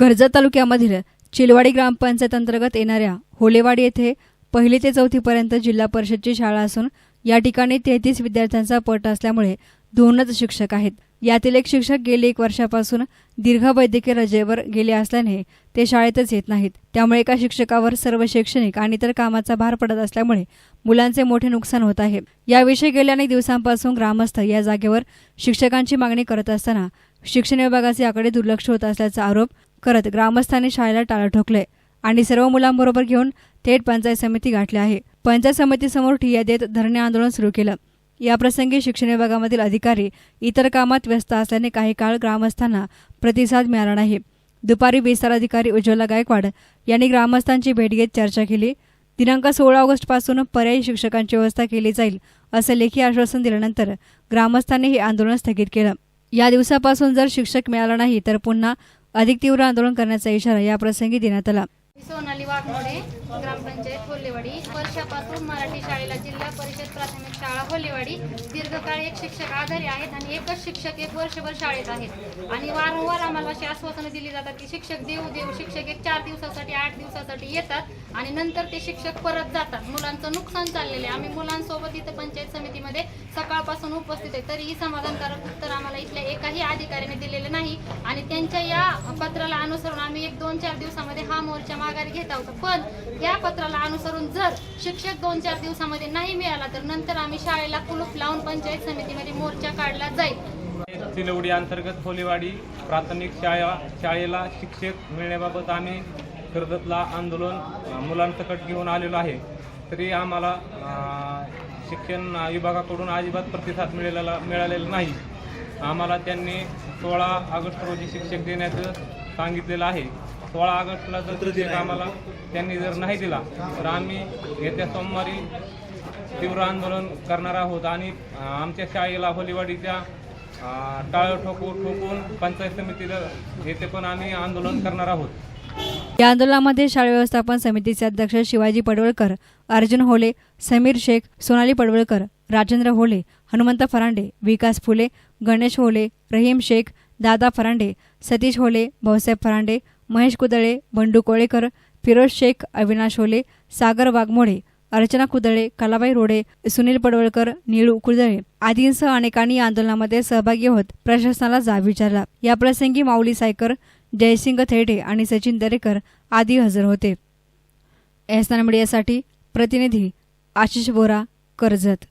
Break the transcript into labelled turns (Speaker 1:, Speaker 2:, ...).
Speaker 1: कर्जत तालुक्यामधील चिलवाडी ग्रामपंचायत अंतर्गत येणाऱ्या होलेवाडी येथे पहिली ते चौथीपर्यंत जिल्हा परिषदची शाळा असून या ठिकाणी तेहतीस विद्यार्थ्यांचा पट असल्यामुळे दोनच शिक्षक आहेत. यातील एक शिक्षक गेले एक वर्षापासून दीर्घ वैद्यकीय रजेवर गेले असल्याने ते शाळेतच येत नाहीत. त्यामुळे एका शिक्षकावर सर्व शैक्षणिक आणि इतर कामाचा भार पडत असल्यामुळे मुलांचे मोठे नुकसान होत आहे. याविषयी गेल्या अनेक दिवसांपासून ग्रामस्थ या जागेवर शिक्षकांची मागणी करत असताना शिक्षण विभागाचे आकडे दुर्लक्ष होत असल्याचा आरोप करत ग्रामस्थांनी शाळेला टाळं ठोकले आणि सर्व मुलांबरोबर घेऊन थेट पंचायत समिती गाठली आहे. पंचायत समितीसमोर ठिय्या देत धरणे आंदोलन सुरू केलं. याप्रसंगी शिक्षण विभागामधील अधिकारी इतर कामात व्यस्त असल्याने काही काळ ग्रामस्थांना प्रतिसाद मिळाला नाही. दुपारी विस्तार अधिकारी उज्ज्वला गायकवाड यांनी ग्रामस्थांची भेट घेत चर्चा केली. दिनांक सोळा ऑगस्टपासून पर्यायी शिक्षकांची व्यवस्था केली जाईल असं लेखी आश्वासन दिल्यानंतर ग्रामस्थांनी हे आंदोलन स्थगित केलं. या दिवसापासून जर शिक्षक मिळाला नाही तर पुन्हा अधिक तीव्र आंदोलन करण्याचा इशारा याप्रसंगी देण्यात आला.
Speaker 2: सोनाली वाघमोडे ग्रामपंचायत होलेवाडी वर्षापासून मराठी शाळेला जिल्हा परिषद प्राथमिक शाळा होलेवाडी दीर्घकाळ एक शिक्षक आधारी आहेत आणि एकच शिक्षक एक वर्षभर शाळेत आहेत. आणि वारंवार आम्हाला अशी आश्वासनं दिली जातात की शिक्षक देऊ देऊ. शिक्षक एक चार दिवसासाठी आठ दिवसासाठी येतात आणि नंतर ते शिक्षक परत जातात. मुलांचं नुकसान चाललेलं आहे. आम्ही मुलांसोबत इथं पंचायत समितीमध्ये सकाळपासून उपस्थित आहे. तरीही समाधानकारक उत्तर आम्हाला इथल्या एक काही अधिकाऱ्याने दिलेलं नाही आणि त्यांच्या या पत्राला अनुसरून आम्ही एक दोन चार दिवसामध्ये हा मोर्चा माघारी घेत आहोत. पण या पत्राला अनुसरून जर शिक्षक दोन चार दिवसामध्ये नाही मिळाला तर नंतर आम्ही शाळेला कुलूप लावून पंचायत समितीमध्ये मोर्चा काढला जाईल.
Speaker 3: सिलवडी अंतर्गत होलीवाडी प्राथमिक शाळा शाळेला शिक्षक मिळण्याबाबत आम्ही कर्जतला आंदोलन मुलांसकट घेऊन आलेलो आहे. तरी आम्हाला शिक्षण विभागाकडून अजिबात प्रतिसाद मिळालेला मिळालेला नाही. आम्हाला त्यांनी सोळा ऑगस्ट रोजी शिक्षक देण्याचं सांगितलेलं आहे. सोळा ऑगस्टला जर शिक्षक आम्हाला त्यांनी जर नाही दिला तर आम्ही येत्या सोमवारी तीव्र आंदोलन करणार आहोत आणि आमच्या शाळेला होलीवाडीच्या टाळं ठोकू ठोकून पंचायत समितीला येथे पण आम्ही आंदोलन करणार आहोत.
Speaker 1: या आंदोलनामध्ये शाळा व्यवस्थापन समितीचे अध्यक्ष शिवाजी पडवळकर अर्जुन होले समीर शेख सोनाली पडवळकर राजेंद्र होले हनुमंत फरांडे विकास फुले गणेश होले रहीम शेख दादा फरांडे सतीश होले भाऊसाहेब फरांडे महेश कुदळे बंडू कोळेकर फिरोज शेख अविनाश होले सागर वाघमोडे अर्चना कुदळे कलाबाई रोडे सुनील पडवळकर निळू कुदळे आदींसह अनेकांनी या आंदोलनामध्ये सहभागी होत प्रशासनाला जाब विचारला. याप्रसंगी माऊली सायकर जयसिंग थेटे आणि सचिन दरेकर आदी हजर होते. एहसान मीडियासाठी प्रतिनिधी आशिष बोरा कर्जत.